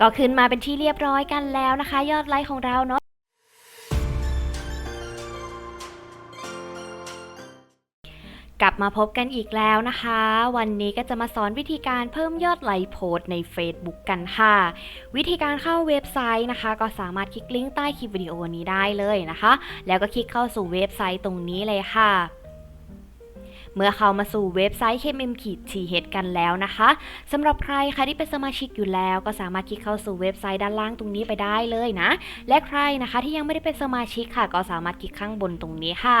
ก็ขึ้นมาเป็นที่เรียบร้อยกันแล้วนะคะ ยอดไลค์ของเราเนาะกลับมาพบกันอีกแล้วนะคะ วันนี้ก็จะมาสอนวิธีการเพิ่มยอดไลค์โพสใน Facebook กันค่ะ วิธีการเข้าเว็บไซต์นะคะ ก็สามารถคลิกลิงก์ใต้คลิปวิดีโอนี้ได้เลยนะคะ แล้วก็คลิกเข้าสู่เว็บไซต์ตรงนี้เลยค่ะ เมื่อเข้ามาสู่เว็บไซต์ KMM ขีด TH กันแล้วนะคะสำหรับใครคะที่เป็นสมาชิกอยู่แล้ว ก็สามารถคลิกเข้าสู่เว็บไซต์ด้านล่างตรงนี้ไปได้เลยนะ และใครนะคะที่ยังไม่ได้เป็นสมาชิกค่ะ ก็สามารถคลิกข้างบนตรงนี้ค่ะ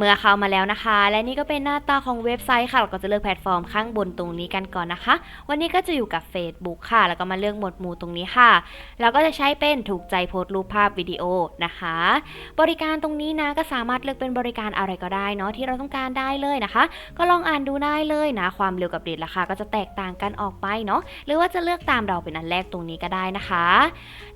เมื่อเข้ามาแล้วนะคะ และนี่ก็เป็นหน้าตาของเว็บไซต์ค่ะ เราก็จะเลือกแพลตฟอร์มข้างบนตรงนี้กันก่อนนะคะ วันนี้ก็จะอยู่กับ Facebook ค่ะ แล้วก็มาเลือกหมวดหมู่ตรงนี้ค่ะเราก็จะใช้เป็นถูกใจโพสต์รูปภาพวิดีโอนะคะ บริการตรงนี้นะก็สามารถเลือกเป็นบริการอะไรก็ได้เนาะที่เราต้องการได้เลยนะคะ ก็ลองอ่านดูได้เลยนะ ความเร็วกับเรทราคาก็จะแตกต่างกันออกไปเนาะหรือว่าจะเลือกตามเราเป็นอันแรกตรงนี้ก็ได้นะคะ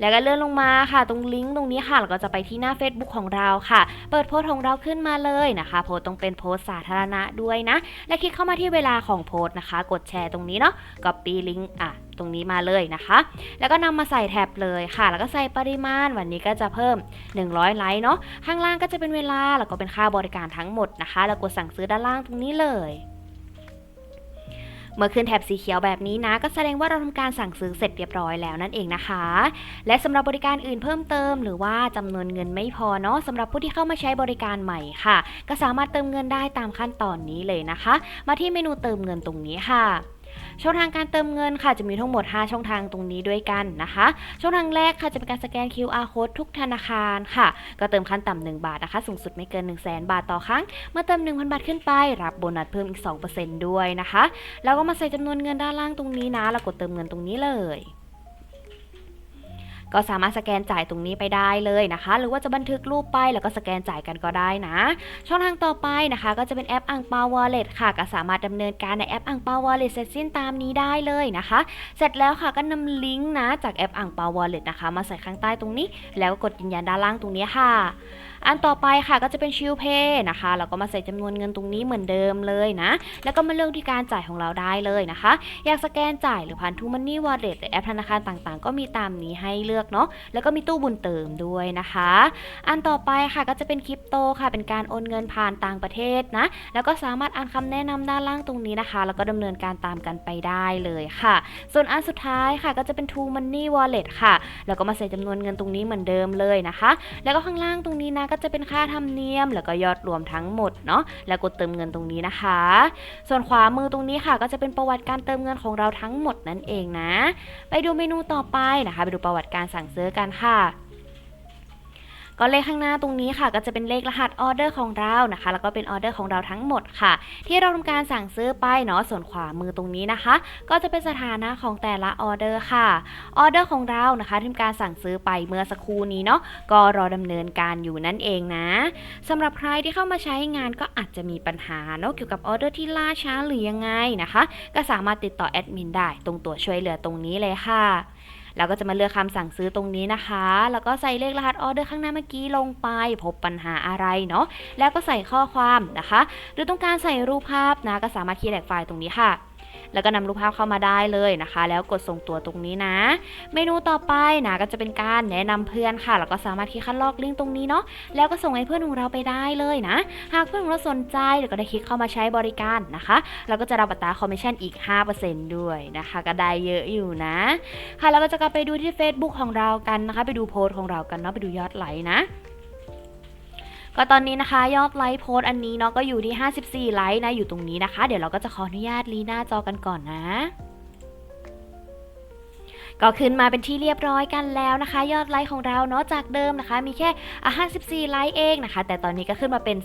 แล้วก็เลื่อนลงมาค่ะ ตรงลิงก์ตรงนี้ค่ะเราก็จะไปที่หน้า Facebook ของเราค่ะ เปิดโพสต์ของเราขึ้นมาเลยนะคะ โพสต้องเป็นโพสสาธารณะด้วยนะ และคลิกเข้ามาที่เวลาของโพสนะคะ กดแชร์ตรงนี้เนาะ copy ลิงก์อะตรงนี้มาเลยนะคะ แล้วก็นำมาใส่แท็บเลยค่ะ แล้วก็ใส่ปริมาณ วันนี้ก็จะเพิ่ม 100 ไลค์เนาะ ข้างล่างก็จะเป็นเวลา แล้วก็เป็นค่าบริการทั้งหมดนะคะ แล้วกดสั่งซื้อด้านล่างตรงนี้เลย เมื่อขึ้นแถบสีเขียวแบบนี้นะ ก็แสดงว่าเราทำการสั่งซื้อเสร็จเรียบร้อยแล้วนั่นเองนะคะ และสำหรับบริการอื่นเพิ่มเติม หรือว่าจำนวนเงินไม่พอเนาะสำหรับผู้ที่เข้ามาใช้บริการใหม่ค่ะ ก็สามารถเติมเงินได้ตามขั้นตอนนี้เลยนะคะ มาที่เมนูเติมเงินตรงนี้ค่ะ ช่องทางการเติมเงินค่ะจะมีทั้งหมด 5 ช่องทางตรงนี้ด้วยกันนะคะ ช่องทางแรกค่ะจะเป็นการสแกน QR code ทุกธนาคารค่ะ ก็เติมขั้นต่ำ1บาทนะคะ สูงสุดไม่เกิน 1 0 0 0 0แบาทต่อครั้ง เมื่อเติม 1,000 บาทขึ้นไป รับโบนัสเพิ่มอีก 2%ด้วยนะคะ แล้วก็มาใส่จำนวนเงินด้านล่างตรงนี้นะ แล้วกดเติมเงินตรงนี้เลย ก็สามารถสแกนจ่ายตรงนี้ไปได้เลยนะคะ หรือว่าจะบันทึกรูปไปแล้วก็สแกนจ่ายกันก็ได้นะ ช่องทางต่อไปนะคะ ก็จะเป็นแอปอังเปาวอลเล็ตค่ะ ก็สามารถดำเนินการในแอปอังเปาวอลเล็ตเสร็จสิ้นตามนี้ได้เลยนะคะ เสร็จแล้วค่ะก็นำลิงก์นะจากแอปอังเปาวอลเล็ตนะคะ มาใส่ข้างใต้ตรงนี้ แล้วก็กดยืนยันด้านล่างตรงนี้ค่ะ อันต่อไปค่ะก็จะเป็นชิลเพย์นะคะแล้วก็มาใส่จำนวนเงินตรงนี้เหมือนเดิมเลยนะ แล้วก็มาเลือกที่การจ่ายของเราได้เลยนะคะ อยากสแกนจ่ายหรือผ่านทูมันนี่วอลเล็ตหรือแอปธนาคารต่างๆ ก็มีตามนี้ให้เลือกเนาะแล้วก็มีตู้บุญเติมด้วยนะคะ อันต่อไปค่ะก็จะเป็นคริปโตค่ะเป็นการโอนเงินผ่านต่างประเทศนะ แล้วก็สามารถอ่านคำแนะนำด้านล่างตรงนี้นะคะ แล้วก็ดำเนินการตามกันไปได้เลยค่ะ ส่วนอันสุดท้ายค่ะก็จะเป็น True Money Wallet ค่ะ แล้วก็มาใส่จำนวนเงินตรงนี้เหมือนเดิมเลยนะคะ แล้วก็ข้างล่างตรงนี้นะก็จะเป็นค่าธรรมเนียม แล้วก็ยอดรวมทั้งหมดเนาะแล้วกดเติมเงินตรงนี้นะคะ ส่วนขวามือตรงนี้ค่ะ ก็จะเป็นประวัติการเติมเงินของเราทั้งหมดนั่นเองนะ ไปดูเมนูต่อไปนะคะ ไปดูประวัติการสั่งซื้อกันค่ะ ก็เลขข้างหน้าตรงนี้ค่ะ ก็จะเป็นเลขรหัสออเดอร์ของเรานะคะ แล้วก็เป็นออเดอร์ของเราทั้งหมดค่ะ ที่เราทำการสั่งซื้อไปเนาะส่วนขวามือตรงนี้นะคะ ก็จะเป็นสถานะของแต่ละออเดอร์ค่ะออเดอร์ของเรานะคะที่การสั่งซื้อไปเมื่อสักครู่นี้เนาะก็รอดำเนินการอยู่นั่นเองนะสำหรับใครที่เข้ามาใช้งานก็อาจจะมีปัญหาเนาะเกี่ยวกับออเดอร์ที่ล่าช้าหรือยังไงนะคะ ก็สามารถติดต่อแอดมินได้ตรงตัวช่วยเหลือตรงนี้เลยค่ะ เราก็จะมาเลือกคำสั่งซื้อตรงนี้นะคะ แล้วก็ใส่เลขรหัสออเดอร์ข้างหน้าเมื่อกี้ลงไป พบปัญหาอะไรเนาะแล้วก็ใส่ข้อความนะคะ หรือต้องการใส่รูปภาพนะก็สามารถคีย์แลกไฟล์ตรงนี้ค่ะ แล้วก็นำรูปภาพเข้ามาได้เลยนะคะ แล้วกดส่งตัวตรงนี้นะ เมนูต่อไปนะก็จะเป็นการแนะนำเพื่อนค่ะ แล้วก็สามารถคลิกคัดลอกลิงก์ตรงนี้เนาะแล้วก็ส่งให้เพื่อนของเราไปได้เลยนะ หากเพื่อนของเราสนใจเดี๋ยวก็ได้คลิกเข้ามาใช้บริการนะคะเราก็จะรับอัตราคอมมิชชั่นอีก 5%ด้วยนะคะ ก็ได้เยอะอยู่นะ ค่ะแล้วก็จะกลับไปดูที่ Facebook ของเรากันนะคะ ไปดูโพสต์ของเรากันเนาะไปดูยอดไลค์นะ ก็ตอนนี้นะคะ ยอดไลค์โพสต์อันนี้เนาะก็อยู่ที่ 54 ไลค์นะอยู่ตรงนี้นะคะ เดี๋ยวเราก็จะขออนุญาตรีหน้าจอกันก่อนนะ ก็ขึ้นมาเป็นที่เรียบร้อยกันแล้วนะคะ ยอดไลค์ของเราเนาะจากเดิมนะคะ มีแค่54ไลค์เองนะคะ แต่ตอนนี้ก็ขึ้นมาเป็น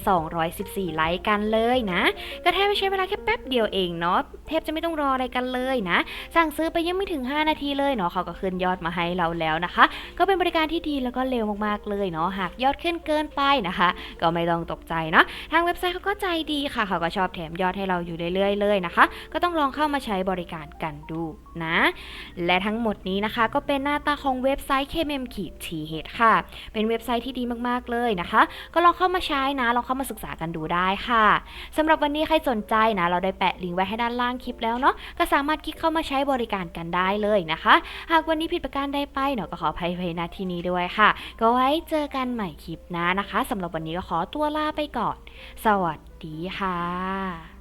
214 ไลค์กันเลยนะ ก็แทบไม่ใช้เวลาแค่แป๊บเดียวเองเนาะแทบจะไม่ต้องรออะไรกันเลยนะ สั่งซื้อไปยังไม่ถึง 5 นาทีเลยเนาะเขาก็ขึ้นยอดมาให้เราแล้วนะคะ ก็เป็นบริการที่ดีแล้วก็เร็วมากๆเลยเนาะหากยอดขึ้นเกินไปนะคะ ก็ไม่ต้องตกใจเนาะทางเว็บไซต์เขาก็ใจดีค่ะเขาก็ชอบแถมยอดให้เราอยู่เรื่อยๆเลยนะคะ ก็ต้องลองเข้ามาใช้บริการกันดูนะ และทั้งหมดนี้นะคะ ก็เป็นหน้าตาของเว็บไซต์ KMM ขีด TH ค่ะ เป็นเว็บไซต์ที่ดีมากๆเลยนะคะ ก็ลองเข้ามาใช้นะ ลองเข้ามาศึกษากันดูได้ค่ะสำหรับวันนี้ใครสนใจนะ เราได้แปะลิงก์ไว้ให้ด้านล่างคลิปแล้วเนาะ ก็สามารถคลิกเข้ามาใช้บริการกันได้เลยนะคะ หากวันนี้ผิดประการใดไปเนาะก็ขออภัยไว้ณที่นี้ด้วยค่ะ ก็ไว้เจอกันใหม่คลิปหน้านะคะสำหรับวันนี้ก็ขอตัวลาไปก่อน สวัสดีค่ะ